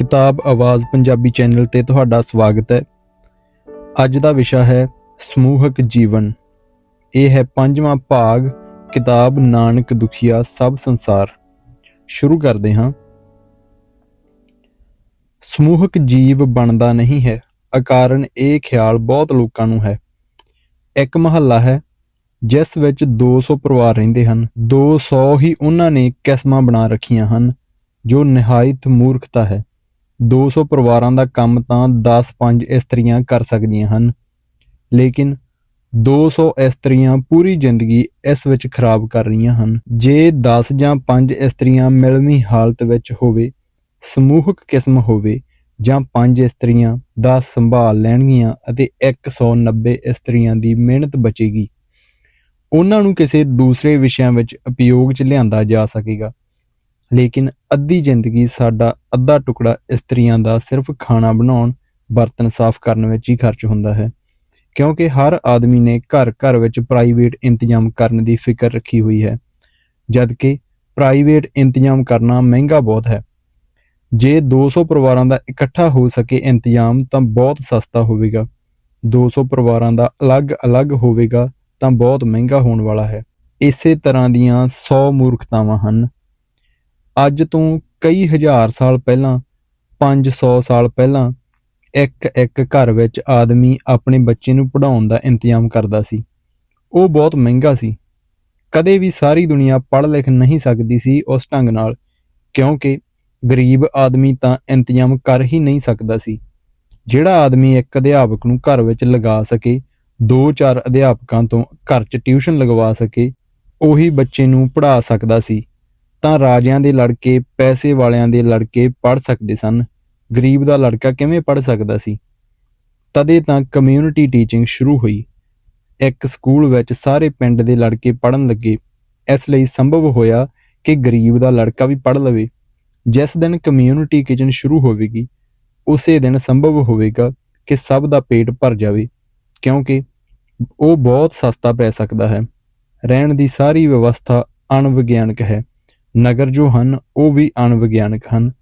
ਕਿਤਾਬ ਆਵਾਜ਼ ਪੰਜਾਬੀ ਚੈਨਲ ਤੇ ਤੁਹਾਡਾ ਸਵਾਗਤ ਹੈ। ਅੱਜ ਦਾ ਵਿਸ਼ਾ ਹੈ ਸਮੂਹਕ ਜੀਵਨ। ਇਹ ਹੈ ਪੰਜਵਾਂ ਭਾਗ, ਕਿਤਾਬ ਨਾਨਕ ਦੁਖੀਆ ਸਭ ਸੰਸਾਰ। ਸ਼ੁਰੂ ਕਰਦੇ ਹਾਂ। ਸਮੂਹਕ ਜੀਵ ਬਣਦਾ ਨਹੀਂ ਹੈ, ਅਕਾਰਨ ਇਹ ਖਿਆਲ ਬਹੁਤ ਲੋਕਾਂ ਨੂੰ ਹੈ। ਇੱਕ ਮਹੱਲਾ ਹੈ, ਜਿਸ ਵਿੱਚ 200 ਪਰਿਵਾਰ ਰਹਿੰਦੇ ਹਨ। 200 ਹੀ ਉਹਨਾਂ ਨੇ ਕਿਸਮਾਂ ਬਣਾ ਰੱਖੀਆਂ ਹਨ, ਜੋ ਨਿਹਾਇਤ ਮੂਰਖਤਾ ਹੈ। 200 ਪਰਿਵਾਰਾਂ ਦਾ ਕੰਮ ਤਾਂ 10-5 ਇਸਤਰੀਆਂ ਕਰ ਸਕਦੀਆਂ ਹਨ। ਲੇਕਿਨ 200 ਇਸਤਰੀਆਂ ਪੂਰੀ ਜ਼ਿੰਦਗੀ ਇਸ ਵਿੱਚ ਖਰਾਬ ਕਰ ਰਹੀਆਂ ਹਨ। ਜੇ 10 ਜਾਂ 5 ਇਸਤਰੀਆਂ ਮਿਲਵੀਂ ਹਾਲਤ ਵਿੱਚ ਹੋਵੇ, ਸਮੂਹਕ ਕਿਸਮ ਹੋਵੇ, ਜਾਂ 5 ਇਸਤਰੀਆਂ ਦਾ ਸੰਭਾਲ ਲੈਣਗੀਆਂ ਅਤੇ 190 ਇਸਤਰੀਆਂ ਦੀ ਮਿਹਨਤ ਬਚੇਗੀ, ਉਹਨਾਂ ਨੂੰ ਕਿਸੇ ਦੂਸਰੇ ਵਿਸ਼ਿਆਂ ਵਿੱਚ ਉਪਯੋਗ 'ਚ ਲਿਆਂਦਾ ਜਾ ਸਕੇਗਾ। ਲੇਕਿਨ ਅੱਧੀ ਜ਼ਿੰਦਗੀ ਸਾਡਾ ਅੱਧਾ ਟੁਕੜਾ ਇਸਤਰੀਆਂ ਦਾ ਸਿਰਫ ਖਾਣਾ ਬਣਾਉਣ, ਬਰਤਨ ਸਾਫ਼ ਕਰਨ ਵਿੱਚ ਹੀ ਖਰਚ ਹੁੰਦਾ ਹੈ। ਕਿਉਂਕਿ ਹਰ ਆਦਮੀ ਨੇ ਘਰ ਘਰ ਵਿੱਚ ਪ੍ਰਾਈਵੇਟ ਇੰਤਜ਼ਾਮ ਕਰਨ ਦੀ ਫਿਕਰ ਰੱਖੀ ਹੋਈ ਹੈ। ਜਦਕਿ ਪ੍ਰਾਈਵੇਟ ਇੰਤਜ਼ਾਮ ਕਰਨਾ ਮਹਿੰਗਾ ਬਹੁਤ ਹੈ। ਜੇ 200 ਪਰਿਵਾਰਾਂ ਦਾ ਇਕੱਠਾ ਹੋ ਸਕੇ ਇੰਤਜ਼ਾਮ ਤਾਂ ਬਹੁਤ ਸਸਤਾ ਹੋਵੇਗਾ। 200 ਪਰਿਵਾਰਾਂ ਦਾ ਅਲੱਗ-ਅਲੱਗ ਹੋਵੇਗਾ ਤਾਂ ਬਹੁਤ ਮਹਿੰਗਾ ਹੋਣ ਵਾਲਾ ਹੈ। ਇਸੇ ਤਰ੍ਹਾਂ ਦੀਆਂ 100 ਮੂਰਖਤਾਵਾਂ ਹਨ। ਅੱਜ ਤੋਂ ਕਈ ਹਜ਼ਾਰ ਸਾਲ ਪਹਿਲਾਂ 500 ਸਾਲ ਪਹਿਲਾਂ, ਇੱਕ ਇੱਕ ਘਰ ਵਿੱਚ ਆਦਮੀ ਆਪਣੇ ਬੱਚੇ ਨੂੰ ਪੜ੍ਹਾਉਣ ਦਾ ਇੰਤਜ਼ਾਮ ਕਰਦਾ ਸੀ। ਉਹ ਬਹੁਤ ਮਹਿੰਗਾ ਸੀ। ਕਦੇ ਵੀ ਸਾਰੀ ਦੁਨੀਆ ਪੜ੍ਹ ਲਿਖ ਨਹੀਂ ਸਕਦੀ ਸੀ ਉਸ ਢੰਗ ਨਾਲ, ਕਿਉਂਕਿ ਗਰੀਬ ਆਦਮੀ ਤਾਂ ਇੰਤਜ਼ਾਮ ਕਰ ਹੀ ਨਹੀਂ ਸਕਦਾ ਸੀ। ਜਿਹੜਾ ਆਦਮੀ ਇੱਕ ਅਧਿਆਪਕ ਨੂੰ ਘਰ ਵਿੱਚ ਲਗਾ ਸਕੇ, ਦੋ ਚਾਰ ਅਧਿਆਪਕਾਂ ਤੋਂ ਘਰ 'ਚ ਟਿਊਸ਼ਨ ਲਗਵਾ ਸਕੇ, ਉਹੀ ਬੱਚੇ ਨੂੰ ਪੜ੍ਹਾ ਸਕਦਾ ਸੀ। ਤਾਂ ਰਾਜਿਆਂ ਦੇ ਲੜਕੇ, ਪੈਸੇ ਵਾਲਿਆਂ ਦੇ ਲੜਕੇ ਪੜ੍ਹ ਸਕਦੇ ਸਨ। ਗਰੀਬ ਦਾ ਲੜਕਾ ਕਿਵੇਂ ਪੜ੍ਹ ਸਕਦਾ ਸੀ? ਤਦੇ ਤਾਂ ਕਮਿਊਨਿਟੀ ਟੀਚਿੰਗ ਸ਼ੁਰੂ ਹੋਈ। ਇੱਕ ਸਕੂਲ ਵਿੱਚ ਸਾਰੇ ਪਿੰਡ ਦੇ ਲੜਕੇ ਪੜ੍ਹਨ ਲੱਗੇ। ਇਸ ਲਈ ਸੰਭਵ ਹੋਇਆ ਕਿ ਗਰੀਬ ਦਾ ਲੜਕਾ ਵੀ ਪੜ੍ਹ ਲਵੇ। ਜਿਸ ਦਿਨ ਕਮਿਊਨਿਟੀ ਕਿਚਨ ਸ਼ੁਰੂ ਹੋਵੇਗੀ, ਉਸੇ ਦਿਨ ਸੰਭਵ ਹੋਵੇਗਾ ਕਿ ਸਭ ਦਾ ਪੇਟ ਭਰ ਜਾਵੇ, ਕਿਉਂਕਿ ਉਹ ਬਹੁਤ ਸਸਤਾ ਪੈ ਸਕਦਾ ਹੈ। ਰਹਿਣ ਦੀ ਸਾਰੀ ਵਿਵਸਥਾ ਅਣਵਿਗਿਆਨਕ ਹੈ। ਨਗਰ ਜੋ ਹਨ, ਉਹ ਵੀ ਅਣਵਿਗਿਆਨਕ ਹਨ।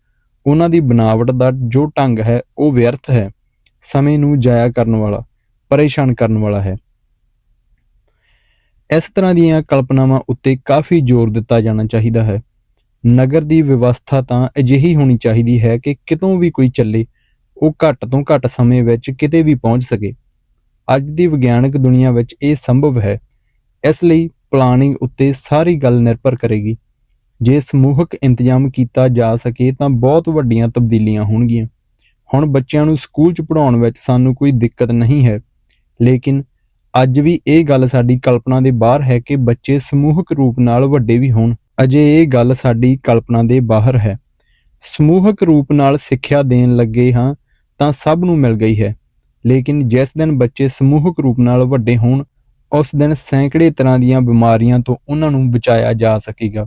ਉਹਨਾਂ ਦੀ ਬਣਾਵਟ ਦਾ ਜੋ ਢੰਗ ਹੈ, ਉਹ ਵਿਅਰਥ ਹੈ। ਸਮੇਂ ਨੂੰ ਜਾਇਆ ਕਰਨ ਵਾਲਾ, ਪਰੇਸ਼ਾਨ ਕਰਨ ਵਾਲਾ ਹੈ। ਇਸ ਤਰ੍ਹਾਂ ਦੀਆਂ ਕਲਪਨਾਵਾਂ ਉੱਤੇ ਕਾਫੀ ਜ਼ੋਰ ਦਿੱਤਾ ਜਾਣਾ ਚਾਹੀਦਾ ਹੈ। ਨਗਰ ਦੀ ਵਿਵਸਥਾ ਤਾਂ ਅਜਿਹੀ ਹੋਣੀ ਚਾਹੀਦੀ ਹੈ ਕਿ ਕਿਤੋਂ ਵੀ ਕੋਈ ਚੱਲੇ, ਉਹ ਘੱਟ ਤੋਂ ਘੱਟ ਸਮੇਂ ਵਿੱਚ ਕਿਤੇ ਵੀ ਪਹੁੰਚ ਸਕੇ। ਅੱਜ ਦੀ ਵਿਗਿਆਨਕ ਦੁਨੀਆ ਵਿੱਚ ਇਹ ਸੰਭਵ ਹੈ। ਇਸ ਲਈ ਪਲਾਨਿੰਗ ਉੱਤੇ ਸਾਰੀ ਗੱਲ ਨਿਰਭਰ ਕਰੇਗੀ। ਜੇ ਸਮੂਹਕ ਇੰਤਜ਼ਾਮ ਕੀਤਾ ਜਾ ਸਕੇ ਤਾਂ ਬਹੁਤ ਵੱਡੀਆਂ ਤਬਦੀਲੀਆਂ ਹੋਣਗੀਆਂ। ਹੁਣ ਬੱਚਿਆਂ ਨੂੰ ਸਕੂਲ 'ਚ ਪੜਾਉਣ ਵਿੱਚ ਸਾਨੂੰ ਕੋਈ ਦਿੱਕਤ ਨਹੀਂ ਹੈ। ਲੇਕਿਨ ਅੱਜ ਵੀ ਇਹ ਗੱਲ ਸਾਡੀ ਕਲਪਨਾ ਦੇ ਬਾਹਰ ਹੈ ਕਿ ਬੱਚੇ ਸਮੂਹਕ ਰੂਪ ਨਾਲ ਵੱਡੇ ਵੀ ਹੋਣ। ਅਜੇ ਇਹ ਗੱਲ ਸਾਡੀ ਕਲਪਨਾ ਦੇ ਬਾਹਰ ਹੈ। ਸਮੂਹਕ ਰੂਪ ਨਾਲ ਸਿੱਖਿਆ ਦੇਣ ਲੱਗੇ ਹਾਂ ਤਾਂ ਸਭ ਨੂੰ ਮਿਲ ਗਈ ਹੈ। ਲੇਕਿਨ ਜਿਸ ਦਿਨ ਬੱਚੇ ਸਮੂਹਕ ਰੂਪ ਨਾਲ ਵੱਡੇ ਹੋਣ, ਉਸ ਦਿਨ ਸੈਂਕੜੇ ਤਰ੍ਹਾਂ ਦੀਆਂ ਬਿਮਾਰੀਆਂ ਤੋਂ ਉਹਨਾਂ ਨੂੰ ਬਚਾਇਆ ਜਾ ਸਕੇਗਾ।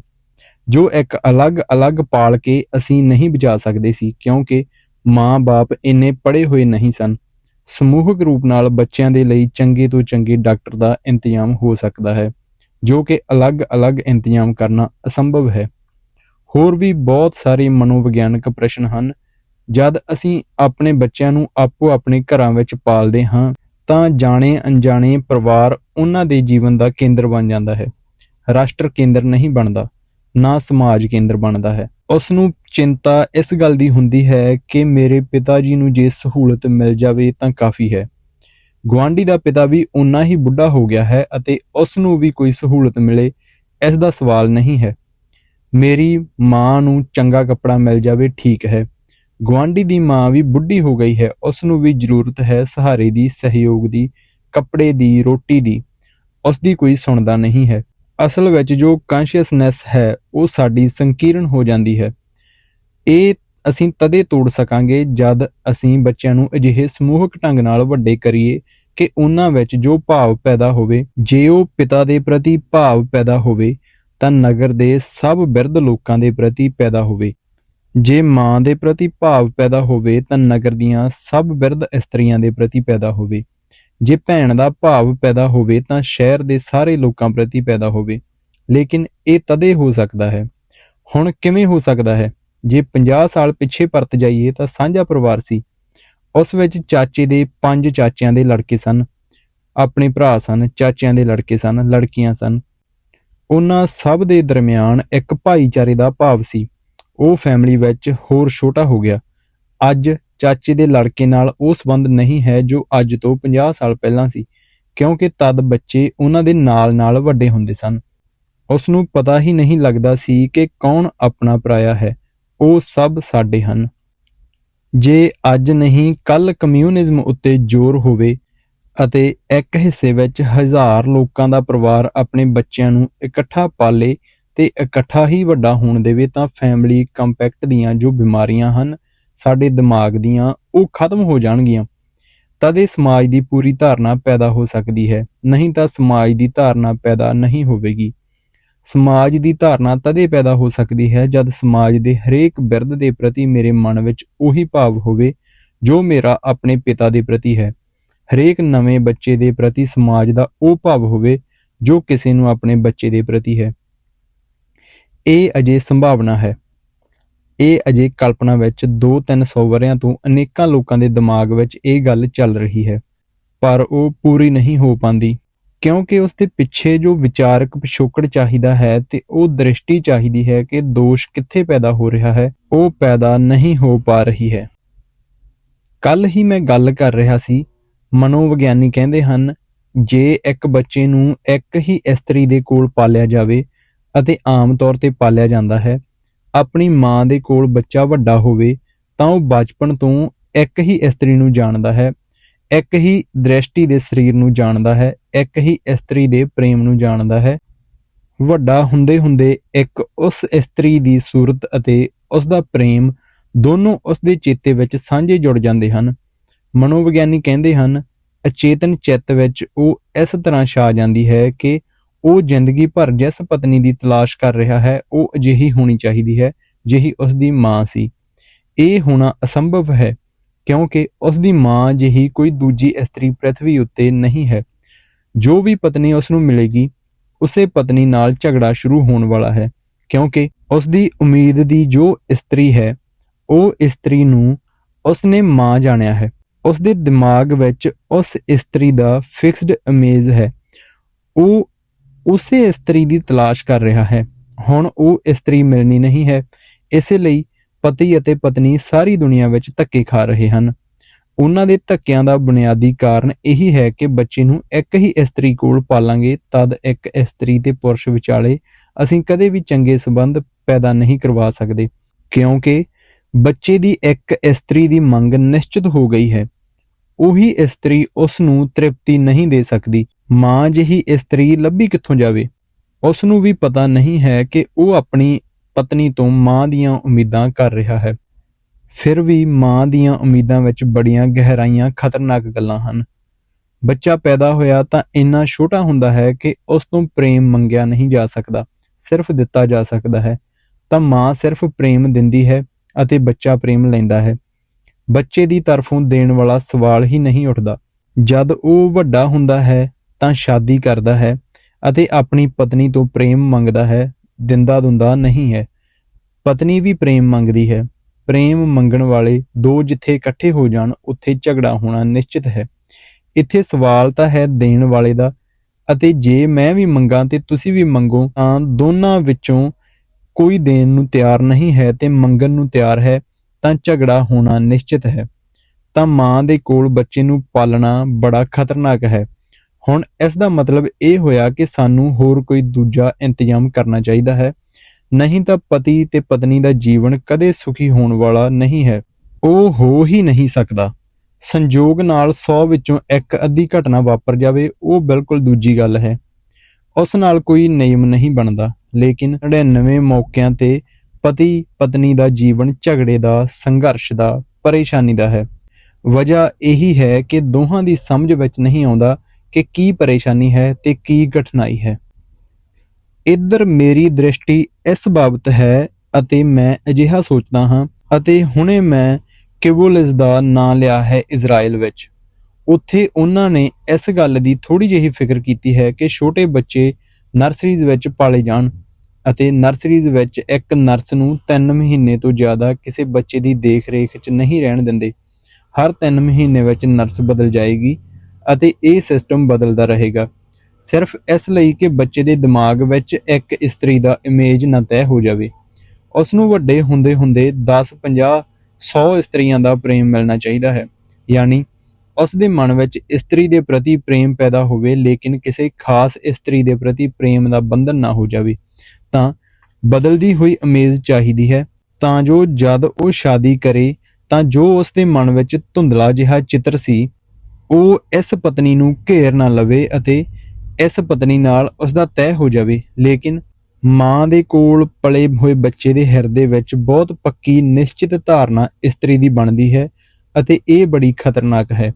ਜੋ ਇੱਕ ਅਲੱਗ-ਅਲੱਗ ਪਾਲ ਕੇ ਅਸੀਂ ਨਹੀਂ ਬਚਾ ਸਕਦੇ ਸੀ, ਕਿਉਂਕਿ ਮਾਂ-ਬਾਪ ਇੰਨੇ ਪੜ੍ਹੇ ਹੋਏ ਨਹੀਂ ਸਨ। ਸਮੂਹਕ ਰੂਪ ਨਾਲ ਬੱਚਿਆਂ ਦੇ ਲਈ ਚੰਗੇ ਤੋਂ ਚੰਗੇ ਡਾਕਟਰ ਦਾ ਇੰਤਜ਼ਾਮ ਹੋ ਸਕਦਾ ਹੈ, ਜੋ ਕਿ ਅਲੱਗ-ਅਲੱਗ ਇੰਤਜ਼ਾਮ ਕਰਨਾ ਅਸੰਭਵ ਹੈ। ਹੋਰ ਵੀ ਬਹੁਤ ਸਾਰੇ ਮਨੋਵਿਗਿਆਨਕ ਪ੍ਰਸ਼ਨ ਹਨ। ਜਦ ਅਸੀਂ ਆਪਣੇ ਬੱਚਿਆਂ ਨੂੰ ਆਪੋ ਆਪਣੇ ਘਰਾਂ ਵਿੱਚ ਪਾਲਦੇ ਹਾਂ, ਤਾਂ ਜਾਣੇ ਅਣਜਾਣੇ ਪਰਿਵਾਰ ਉਹਨਾਂ ਦੇ ਜੀਵਨ ਦਾ ਕੇਂਦਰ ਬਣ ਜਾਂਦਾ ਹੈ। ਰਾਸ਼ਟਰ ਕੇਂਦਰ ਨਹੀਂ ਬਣਦਾ। ਨਾ ਸਮਾਜ ਕੇਂਦਰ ਬਣਦਾ ਹੈ। ਉਸ ਨੂੰ ਚਿੰਤਾ ਇਸ ਗੱਲ ਦੀ ਹੁੰਦੀ ਹੈ ਕਿ ਮੇਰੇ ਪਿਤਾ ਜੀ ਨੂੰ ਜੇ ਸਹੂਲਤ ਮਿਲ ਜਾਵੇ ਤਾਂ ਕਾਫੀ ਹੈ। ਗਵਾਂਢੀ ਦਾ ਪਿਤਾ ਵੀ ਉਨਾ ਹੀ ਬੁੱਢਾ ਹੋ ਗਿਆ ਹੈ ਅਤੇ ਉਸ ਨੂੰ ਵੀ ਕੋਈ ਸਹੂਲਤ ਮਿਲੇ, ਇਸ ਦਾ ਸਵਾਲ ਨਹੀਂ ਹੈ। ਮੇਰੀ ਮਾਂ ਨੂੰ ਚੰਗਾ ਕੱਪੜਾ ਮਿਲ ਜਾਵੇ ਠੀਕ ਹੈ। ਗਵਾਂਢੀ ਦੀ ਮਾਂ ਵੀ ਬੁੱਢੀ ਹੋ ਗਈ ਹੈ ਉਸ ਨੂੰ ਵੀ ਜ਼ਰੂਰਤ ਹੈ ਸਹਾਰੇ ਦੀ, ਸਹਿਯੋਗ ਦੀ, ਕੱਪੜੇ ਦੀ, ਰੋਟੀ ਦੀ। ਉਸ ਦੀ ਕੋਈ ਸੁਣਦਾ ਨਹੀਂ ਹੈ। ਅਸਲ ਵਿੱਚ ਜੋ ਕੌਨਸ਼ੀਅਸਨੈਸ ਹੈ, ਉਹ ਸਾਡੀ ਸੰਕੀਰਣ ਹੋ ਜਾਂਦੀ ਹੈ। ਇਹ ਅਸੀਂ ਤਦੇ ਤੋੜ ਸਕਾਂਗੇ ਜਦ ਅਸੀਂ ਬੱਚਿਆਂ ਨੂੰ ਅਜਿਹੇ ਸਮੂਹਕ ਢੰਗ ਨਾਲ ਵੱਡੇ ਕਰੀਏ ਕਿ ਉਹਨਾਂ ਵਿੱਚ ਜੋ ਭਾਵ ਪੈਦਾ ਹੋਵੇ, ਜੇ ਉਹ ਪਿਤਾ ਦੇ ਪ੍ਰਤੀ ਭਾਵ ਪੈਦਾ ਹੋਵੇ, ਤਾਂ ਨਗਰ ਦੇ ਸਭ ਬਿਰਧ ਲੋਕਾਂ ਦੇ ਪ੍ਰਤੀ ਪੈਦਾ ਹੋਵੇ। ਜੇ ਮਾਂ ਦੇ ਪ੍ਰਤੀ ਭਾਵ ਪੈਦਾ ਹੋਵੇ, ਤਾਂ ਨਗਰ ਦੀਆਂ ਸਭ ਬਿਰਧ ਇਸਤਰੀਆਂ ਦੇ ਪ੍ਰਤੀ ਪੈਦਾ ਹੋਵੇ। ਜੇ ਭੈਣ ਦਾ ਭਾਵ ਪੈਦਾ ਹੋਵੇ ਤਾਂ ਸ਼ਹਿਰ ਦੇ ਸਾਰੇ ਲੋਕਾਂ ਪ੍ਰਤੀ ਪੈਦਾ ਹੋਵੇ, ਲੇਕਿਨ ਇਹ ਤਦੇ ਹੋ ਸਕਦਾ ਹੈ। ਹੁਣ ਕਿਵੇਂ ਹੋ ਸਕਦਾ ਹੈ? ਜੇ 50 ਸਾਲ ਪਿੱਛੇ ਪਰਤ ਜਾਈਏ ਤਾਂ ਸਾਂਝਾ ਪਰਿਵਾਰ ਸੀ। ਉਸ ਵਿੱਚ ਚਾਚੇ ਦੇ ਪੰਜ ਚਾਚਿਆਂ ਦੇ ਲੜਕੇ ਸਨ। ਆਪਣੇ ਭਰਾ ਸਨ, ਚਾਚਿਆਂ ਦੇ ਲੜਕੇ ਸਨ, ਲੜਕੀਆਂ ਸਨ। ਉਹਨਾਂ ਸਭ ਦੇ ਦਰਮਿਆਨ ਇੱਕ ਭਾਈਚਾਰੇ ਦਾ ਭਾਵ ਸੀ। ਉਹ ਫੈਮਿਲੀ ਵਿੱਚ ਹੋਰ ਛੋਟਾ ਹੋ ਗਿਆ। ਅੱਜ ਚਾਚੇ ਦੇ ਲੜਕੇ ਨਾਲ ਉਹ ਸੰਬੰਧ ਨਹੀਂ ਹੈ ਜੋ ਅੱਜ ਤੋਂ 50 ਸਾਲ ਪਹਿਲਾਂ ਸੀ, ਕਿਉਂਕਿ ਤਦ ਬੱਚੇ ਉਹਨਾਂ ਦੇ ਨਾਲ-ਨਾਲ ਵੱਡੇ ਹੁੰਦੇ ਸਨ। ਉਸ ਨੂੰ ਪਤਾ ਹੀ ਨਹੀਂ ਲੱਗਦਾ ਸੀ ਕਿ ਕੌਣ ਆਪਣਾ ਪਰਾਇਆ ਹੈ, ਉਹ ਸਭ ਸਾਡੇ ਹਨ। ਜੇ ਅੱਜ ਨਹੀਂ ਕੱਲ ਕਮਿਊਨਿਜ਼ਮ ਉੱਤੇ ਜ਼ੋਰ ਹੋਵੇ ਅਤੇ ਇੱਕ ਹਿੱਸੇ ਵਿੱਚ ਹਜ਼ਾਰ ਲੋਕਾਂ ਦਾ ਪਰਿਵਾਰ ਆਪਣੇ ਬੱਚਿਆਂ ਨੂੰ ਇਕੱਠਾ ਪਾਲੇ ਤੇ ਇਕੱਠਾ ਹੀ ਵੱਡਾ ਹੋਣ ਦੇਵੇ ਤਾਂ ਫੈਮਿਲੀ ਕੰਪੈਕਟ ਦੀਆਂ ਜੋ ਬਿਮਾਰੀਆਂ ਹਨ ਸਾਡੇ ਦਿਮਾਗ ਦੀਆਂ ਉਹ ਖਤਮ ਹੋ ਜਾਣਗੀਆਂ। ਤਦ ਇਹ ਸਮਾਜ ਦੀ ਪੂਰੀ ਧਾਰਨਾ ਪੈਦਾ ਹੋ ਸਕਦੀ ਹੈ। ਨਹੀਂ ਤਾਂ ਸਮਾਜ ਦੀ ਧਾਰਨਾ ਪੈਦਾ ਨਹੀਂ ਹੋਵੇਗੀ। ਸਮਾਜ ਦੀ ਧਾਰਨਾ ਤਦੇ ਪੈਦਾ ਹੋ ਸਕਦੀ ਹੈ ਜਦ ਸਮਾਜ ਦੇ ਹਰੇਕ ਬਿਰਧ ਦੇ ਪ੍ਰਤੀ ਮੇਰੇ ਮਨ ਵਿੱਚ ਉਹੀ ਭਾਵ ਹੋਵੇ, ਜੋ ਮੇਰਾ ਆਪਣੇ ਪਿਤਾ ਦੇ ਪ੍ਰਤੀ ਹੈ। ਹਰੇਕ ਨਵੇਂ ਬੱਚੇ ਦੇ ਪ੍ਰਤੀ ਸਮਾਜ ਦਾ ਉਹ ਭਾਵ ਹੋਵੇ, ਜੋ ਕਿਸੇ ਨੂੰ ਆਪਣੇ ਬੱਚੇ ਦੇ ਪ੍ਰਤੀ ਹੈ। ਇਹ ਅਜੇ ਸੰਭਾਵਨਾ ਹੈ। ਇਹ ਅਜੇ ਕਲਪਨਾ ਵਿੱਚ 2-300 ਵਰਿਆਂ ਤੋਂ ਅਨੇਕਾਂ ਲੋਕਾਂ ਦੇ ਦਿਮਾਗ ਵਿੱਚ ਇਹ ਗੱਲ ਚੱਲ ਰਹੀ ਹੈ। ਪਰ ਉਹ ਪੂਰੀ ਨਹੀਂ ਹੋ ਪਾਂਦੀ, ਕਿਉਂਕਿ ਉਸ ਦੇ ਪਿੱਛੇ ਜੋ ਵਿਚਾਰਕ ਪਿਛੋਕੜ ਚਾਹੀਦਾ ਹੈ ਤੇ ਉਹ ਦ੍ਰਿਸ਼ਟੀ ਚਾਹੀਦੀ ਹੈ ਕਿ ਦੋਸ਼ ਕਿੱਥੇ ਪੈਦਾ ਹੋ ਰਿਹਾ ਹੈ, ਉਹ ਪੈਦਾ ਨਹੀਂ ਹੋ ਪਾ ਰਹੀ ਹੈ। ਕੱਲ ਹੀ ਮੈਂ ਗੱਲ ਕਰ ਰਿਹਾ ਸੀ, ਮਨੋਵਿਗਿਆਨੀ ਕਹਿੰਦੇ ਹਨ, ਜੇ ਇੱਕ ਬੱਚੇ ਨੂੰ ਇੱਕ ਹੀ ਇਸਤਰੀ ਦੇ ਕੋਲ ਪਾਲਿਆ ਜਾਵੇ ਅਤੇ ਆਮ ਤੌਰ ਤੇ ਪਾਲਿਆ ਜਾਂਦਾ ਹੈ ਆਪਣੀ ਮਾਂ ਦੇ ਕੋਲ ਬੱਚਾ ਵੱਡਾ ਹੋਵੇ, ਤਾਂ ਉਹ ਬਚਪਨ ਤੋਂ ਇੱਕ ਹੀ ਇਸਤਰੀ ਨੂੰ ਜਾਣਦਾ ਹੈ, ਇੱਕ ਹੀ ਦ੍ਰਿਸ਼ਟੀ ਦੇ ਸਰੀਰ ਨੂੰ ਜਾਣਦਾ ਹੈ, ਇੱਕ ਹੀ ਇਸਤਰੀ ਦੇ ਪ੍ਰੇਮ ਨੂੰ ਜਾਣਦਾ ਹੈ। ਵੱਡਾ ਹੁੰਦੇ ਹੁੰਦੇ ਇੱਕ ਉਸ ਇਸਤਰੀ ਦੀ ਸੂਰਤ ਅਤੇ ਉਸ ਦਾ ਪ੍ਰੇਮ ਦੋਨੋਂ ਉਸ ਦੇ ਚੇਤੇ ਵਿੱਚ ਸਾਂਝੇ ਜੁੜ ਜਾਂਦੇ ਹਨ। ਮਨੋਵਿਗਿਆਨੀ ਕਹਿੰਦੇ ਹਨ, ਅਚੇਤਨ ਚਿੱਤ ਵਿੱਚ ਉਹ ਇਸ ਤਰ੍ਹਾਂ ਛਾ ਜਾਂਦੀ ਹੈ ਕਿ ਉਹ ਜ਼ਿੰਦਗੀ ਭਰ ਜਿਸ ਪਤਨੀ ਦੀ ਤਲਾਸ਼ ਕਰ ਰਿਹਾ ਹੈ, ਉਹ ਅਜਿਹੀ ਹੋਣੀ ਚਾਹੀਦੀ ਹੈ, ਜਿਹੀ ਉਸ ਦੀ ਮਾਂ ਸੀ। ਇਹ ਹੋਣਾ ਅਸੰਭਵ ਹੈ, ਕਿਉਂਕਿ ਉਸ ਦੀ ਮਾਂ ਜਿਹੀ ਕੋਈ ਦੂਜੀ ਇਸਤਰੀ ਪ੍ਰithvi ਉੱਤੇ ਨਹੀਂ ਹੈ। ਜੋ ਵੀ ਪਤਨੀ ਉਸ ਨੂੰ ਮਿਲੇਗੀ, ਉਸੇ ਪਤਨੀ ਨਾਲ ਝਗੜਾ ਸ਼ੁਰੂ ਹੋਣ ਵਾਲਾ ਹੈ, ਕਿਉਂਕਿ ਉਸ ਦੀ ਉਮੀਦ ਦੀ ਜੋ ਇਸਤਰੀ ਹੈ, ਉਹ ਇਸਤਰੀ ਨੂੰ ਉਸਨੇ ਮਾਂ ਜਾਣਿਆ ਹੈ। ਉਸ ਦੇ ਦਿਮਾਗ ਵਿੱਚ ਉਸ ਇਸਤਰੀ ਦਾ ਫਿਕਸਡ ਇਮੇਜ ਹੈ। ਉਹ ਉਸੇ ਇਸਤਰੀ ਦੀ ਤਲਾਸ਼ ਕਰ ਰਿਹਾ ਹੈ। ਹੁਣ ਉਹ ਇਸਤਰੀ ਮਿਲਣੀ ਨਹੀਂ ਹੈ। ਇਸੇ ਲਈ ਪਤੀ ਅਤੇ ਪਤਨੀ ਸਾਰੀ ਦੁਨੀਆ ਵਿੱਚ ਧੱਕੇ ਖਾ ਰਹੇ ਹਨ। ਉਹਨਾਂ ਦੇ ਧੱਕਿਆਂ ਦਾ ਬੁਨਿਆਦੀ ਕਾਰਨ ਇਹੀ ਹੈ ਕਿ ਬੱਚੇ ਨੂੰ ਇੱਕ ਹੀ ਇਸਤਰੀ ਕੋਲ ਪਾਲਾਂਗੇ, ਤਦ ਇੱਕ ਇਸਤਰੀ ਤੇ ਪੁਰਸ਼ ਵਿਚਾਲੇ ਅਸੀਂ ਕਦੇ ਵੀ ਚੰਗੇ ਸਬੰਧ ਪੈਦਾ ਨਹੀਂ ਕਰਵਾ ਸਕਦੇ, ਕਿਉਂਕਿ ਬੱਚੇ ਦੀ ਇੱਕ ਇਸਤਰੀ ਦੀ ਮੰਗ ਨਿਸ਼ਚਿਤ ਹੋ ਗਈ ਹੈ। ਉਹੀ ਇਸਤਰੀ ਉਸ ਨੂੰ ਤ੍ਰਿਪਤੀ ਨਹੀਂ ਦੇ ਸਕਦੀ। ਮਾਂ ਜਿਹੀ ਇਸਤਰੀ ਲੱਭੀ ਕਿੱਥੋਂ ਜਾਵੇ? ਉਸ ਨੂੰ ਵੀ ਪਤਾ ਨਹੀਂ ਹੈ ਕਿ ਉਹ ਆਪਣੀ ਪਤਨੀ ਤੋਂ ਮਾਂ ਦੀਆਂ ਉਮੀਦਾਂ ਕਰ ਰਿਹਾ ਹੈ। ਫਿਰ ਵੀ ਮਾਂ ਦੀਆਂ ਉਮੀਦਾਂ ਵਿੱਚ ਬੜੀਆਂ ਗਹਿਰਾਈਆਂ ਖਤਰਨਾਕ ਗੱਲਾਂ ਹਨ। ਬੱਚਾ ਪੈਦਾ ਹੋਇਆ ਤਾਂ ਇੰਨਾ ਛੋਟਾ ਹੁੰਦਾ ਹੈ ਕਿ ਉਸ ਤੋਂ ਪ੍ਰੇਮ ਮੰਗਿਆ ਨਹੀਂ ਜਾ ਸਕਦਾ, ਸਿਰਫ ਦਿੱਤਾ ਜਾ ਸਕਦਾ ਹੈ। ਤਾਂ ਮਾਂ ਸਿਰਫ ਪ੍ਰੇਮ ਦਿੰਦੀ ਹੈ ਅਤੇ ਬੱਚਾ ਪ੍ਰੇਮ ਲੈਂਦਾ ਹੈ। ਬੱਚੇ ਦੀ ਤਰਫੋਂ ਦੇਣ ਵਾਲਾ ਸਵਾਲ ਹੀ ਨਹੀਂ ਉੱਠਦਾ। ਜਦ ਉਹ ਵੱਡਾ ਹੁੰਦਾ ਹੈ ਤਾਂ ਸ਼ਾਦੀ ਕਰਦਾ ਹੈ ਅਤੇ ਆਪਣੀ ਪਤਨੀ ਤੋਂ ਪ੍ਰੇਮ ਮੰਗਦਾ ਹੈ, ਦਿੰਦਾ ਦੁੰਦਾ ਨਹੀਂ ਹੈ। ਪਤਨੀ ਵੀ ਪ੍ਰੇਮ ਮੰਗਦੀ ਹੈ। ਪ੍ਰੇਮ ਮੰਗਣ ਵਾਲੇ ਦੋ ਜਿੱਥੇ ਇਕੱਠੇ ਹੋ ਜਾਣ, ਉੱਥੇ ਝਗੜਾ ਹੋਣਾ ਨਿਸ਼ਚਿਤ ਹੈ। ਇੱਥੇ ਸਵਾਲ ਤਾਂ ਹੈ ਦੇਣ ਵਾਲੇ ਦਾ ਅਤੇ ਜੇ ਮੈਂ ਵੀ ਮੰਗਾ ਤੇ ਤੁਸੀਂ ਵੀ ਮੰਗੋ ਤਾਂ ਦੋਨਾਂ ਵਿੱਚੋਂ ਕੋਈ ਦੇਣ ਨੂੰ ਤਿਆਰ ਨਹੀਂ ਹੈ ਤੇ ਮੰਗਣ ਨੂੰ ਤਿਆਰ ਹੈ ਤਾਂ ਝਗੜਾ ਹੋਣਾ ਨਿਸ਼ਚਿਤ ਹੈ। ਤਾਂ ਮਾਂ ਦੇ ਕੋਲ ਬੱਚੇ ਨੂੰ ਪਾਲਣਾ ਬੜਾ ਖਤਰਨਾਕ ਹੈ। ਹੁਣ ਇਸ ਦਾ ਮਤਲਬ ਇਹ ਹੋਇਆ ਕਿ ਸਾਨੂੰ ਹੋਰ ਕੋਈ ਦੂਜਾ ਇੰਤਜ਼ਾਮ ਕਰਨਾ ਚਾਹੀਦਾ ਹੈ। ਨਹੀਂ ਤਾਂ ਪਤੀ ਤੇ ਪਤਨੀ ਦਾ ਜੀਵਨ ਕਦੇ ਸੁਖੀ ਹੋਣ ਵਾਲਾ ਨਹੀਂ ਹੈ। ਉਹ ਹੋ ਹੀ ਨਹੀਂ ਸਕਦਾ। ਸੰਜੋਗ ਨਾਲ 100 ਵਿੱਚੋਂ ਇੱਕ ਅੱਧੀ ਘਟਨਾ ਵਾਪਰ ਜਾਵੇ, ਉਹ ਬਿਲਕੁਲ ਦੂਜੀ ਗੱਲ ਹੈ। ਉਸ ਨਾਲ ਕੋਈ ਨਿਯਮ ਨਹੀਂ ਬਣਦਾ, ਲੇਕਿਨ 99 ਮੌਕਿਆਂ ਤੇ ਪਤੀ ਪਤਨੀ ਦਾ ਜੀਵਨ ਝਗੜੇ ਦਾ, ਸੰਘਰਸ਼ ਦਾ, ਪਰੇਸ਼ਾਨੀ ਦਾ ਹੈ। ਵਜ੍ਹਾ ਇਹੀ ਹੈ ਕਿ ਦੋਹਾਂ ਦੀ ਸਮਝ ਵਿੱਚ ਨਹੀਂ ਆਉਂਦਾ ਕਿ ਕੀ ਪਰੇਸ਼ਾਨੀ ਹੈ ਤੇ ਕੀ ਕਠਿਨਾਈ ਹੈ। ਇੱਧਰ ਮੇਰੀ ਦ੍ਰਿਸ਼ਟੀ ਇਸ ਬਾਬਤ ਹੈ ਅਤੇ ਮੈਂ ਅਜਿਹਾ ਸੋਚਦਾ ਹਾਂ ਅਤੇ ਹੁਣੇ ਮੈਂ ਕਿਬੁਲਿਸ ਦਾ ਨਾਂ ਲਿਆ ਹੈ ਇਜ਼ਰਾਈਲ ਵਿੱਚ। ਉੱਥੇ ਉਹਨਾਂ ਨੇ ਇਸ ਗੱਲ ਦੀ ਥੋੜੀ ਜਿਹੀ ਫਿਕਰ ਕੀਤੀ ਹੈ ਕਿ ਛੋਟੇ ਬੱਚੇ ਨਰਸਰੀਜ਼ ਵਿੱਚ ਪਾਲੇ ਜਾਣ ਅਤੇ ਨਰਸਰੀਜ਼ ਵਿੱਚ ਇੱਕ ਨਰਸ ਨੂੰ 3 ਮਹੀਨੇ ਤੋਂ ਜ਼ਿਆਦਾ ਕਿਸੇ ਬੱਚੇ ਦੀ ਦੇਖ-ਰੇਖ 'ਚ ਨਹੀਂ ਰਹਿਣ ਦਿੰਦੇ। ਹਰ 3 ਮਹੀਨੇ ਵਿੱਚ ਨਰਸ ਬਦਲ ਜਾਏਗੀ ਅਤੇ ਇਹ ਸਿਸਟਮ ਬਦਲਦਾ ਰਹੇਗਾ। ਸਿਰਫ ਇਸ ਲਈ ਕਿ ਬੱਚੇ ਦੇ ਦਿਮਾਗ ਵਿੱਚ ਇੱਕ ਇਸਤਰੀ ਦਾ ਇਮੇਜ ਨਾ ਤੈਅ ਹੋ ਜਾਵੇ। ਉਸ ਨੂੰ ਵੱਡੇ ਹੁੰਦੇ ਹੁੰਦੇ 10 50 100 ਇਸਤਰੀਆਂ ਦਾ ਪ੍ਰੇਮ ਮਿਲਣਾ ਚਾਹੀਦਾ ਹੈ। ਯਾਨੀ ਉਸ ਦੇ ਮਨ ਵਿੱਚ ਇਸਤਰੀ ਦੇ ਪ੍ਰਤੀ ਪ੍ਰੇਮ ਪੈਦਾ ਹੋਵੇ, ਲੇਕਿਨ ਕਿਸੇ ਖਾਸ ਇਸਤਰੀ ਦੇ ਪ੍ਰਤੀ ਪ੍ਰੇਮ ਦਾ ਬੰਧਨ ਨਾ ਹੋ ਜਾਵੇ, ਤਾਂ ਬਦਲਦੀ ਹੋਈ ਇਮੇਜ ਚਾਹੀਦੀ ਹੈ। ਤਾਂ ਜੋ ਜਦ ਉਹ ਸ਼ਾਦੀ ਕਰੇ, ਤਾਂ ਜੋ ਉਸ ਦੇ ਮਨ ਵਿੱਚ ਧੁੰਦਲਾ ਜਿਹਾ ਚਿੱਤਰ ਸੀ ਉਹ ਇਸ ਪਤਨੀ ਨੂੰ ਘੇਰ ਨਾ ਲਵੇ ਅਤੇ ਇਸ ਪਤਨੀ ਨਾਲ ਉਸ ਦਾ ਤੈਅ ਹੋ ਜਾਵੇ। ਲੇਕਿਨ ਮਾਂ ਦੇ ਕੋਲ ਪਲੇ ਹੋਏ ਬੱਚੇ ਦੇ ਹਿਰਦੇ ਵਿੱਚ ਬਹੁਤ ਪੱਕੀ ਨਿਸ਼ਚਿਤ ਧਾਰਨਾ ਇਸਤਰੀ ਦੀ ਬਣਦੀ ਹੈ ਅਤੇ ਇਹ ਬੜੀ ਖਤਰਨਾਕ ਹੈ।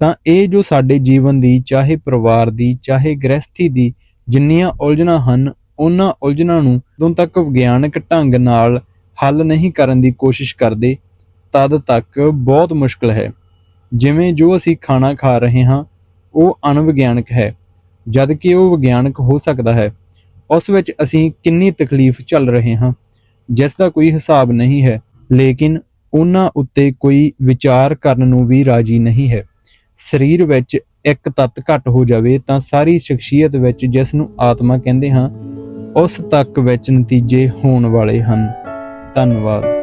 ਤਾਂ ਇਹ ਜੋ ਸਾਡੇ ਜੀਵਨ ਦੀ, ਚਾਹੇ ਪਰਿਵਾਰ ਦੀ, ਚਾਹੇ ਗ੍ਰਸਥੀ ਦੀ ਜਿੰਨੀਆਂ ਉਲਝਣਾਂ ਹਨ, ਉਹਨਾਂ ਉਲਝਣਾਂ ਨੂੰ ਜਦੋਂ ਤੱਕ ਵਿਗਿਆਨਕ ਢੰਗ ਨਾਲ ਹੱਲ ਨਹੀਂ ਕਰਨ ਦੀ ਕੋਸ਼ਿਸ਼ ਕਰਦੇ, ਤਦ ਤੱਕ ਬਹੁਤ ਮੁਸ਼ਕਲ ਹੈ। ਜਿਵੇਂ ਜੋ ਅਸੀਂ ਖਾਣਾ ਖਾ ਰਹੇ ਹਾਂ, ਉਹ ਅਣਵਿਗਿਆਨਕ ਹੈ, ਜਦ ਕਿ ਉਹ ਵਿਗਿਆਨਕ ਹੋ ਸਕਦਾ ਹੈ। ਉਸ ਵਿੱਚ ਅਸੀਂ ਕਿੰਨੀ ਤਕਲੀਫ ਝੱਲ ਰਹੇ ਹਾਂ, ਜਿਸ ਦਾ ਕੋਈ ਹਿਸਾਬ ਨਹੀਂ ਹੈ, ਲੇਕਿਨ ਉਹਨਾਂ ਉੱਤੇ ਕੋਈ ਵਿਚਾਰ ਕਰਨ ਨੂੰ ਵੀ ਰਾਜੀ ਨਹੀਂ ਹੈ। ਸਰੀਰ ਵਿੱਚ ਇੱਕ ਤੱਤ ਘੱਟ ਹੋ ਜਾਵੇ ਤਾਂ ਸਾਰੀ ਸ਼ਖਸੀਅਤ ਵਿੱਚ ਜਿਸ ਨੂੰ ਆਤਮਾ ਕਹਿੰਦੇ ਹਾਂ, ਉਸ ਤੱਕ ਵਿੱਚ ਨਤੀਜੇ ਹੋਣ ਵਾਲੇ ਹਨ। ਧੰਨਵਾਦ।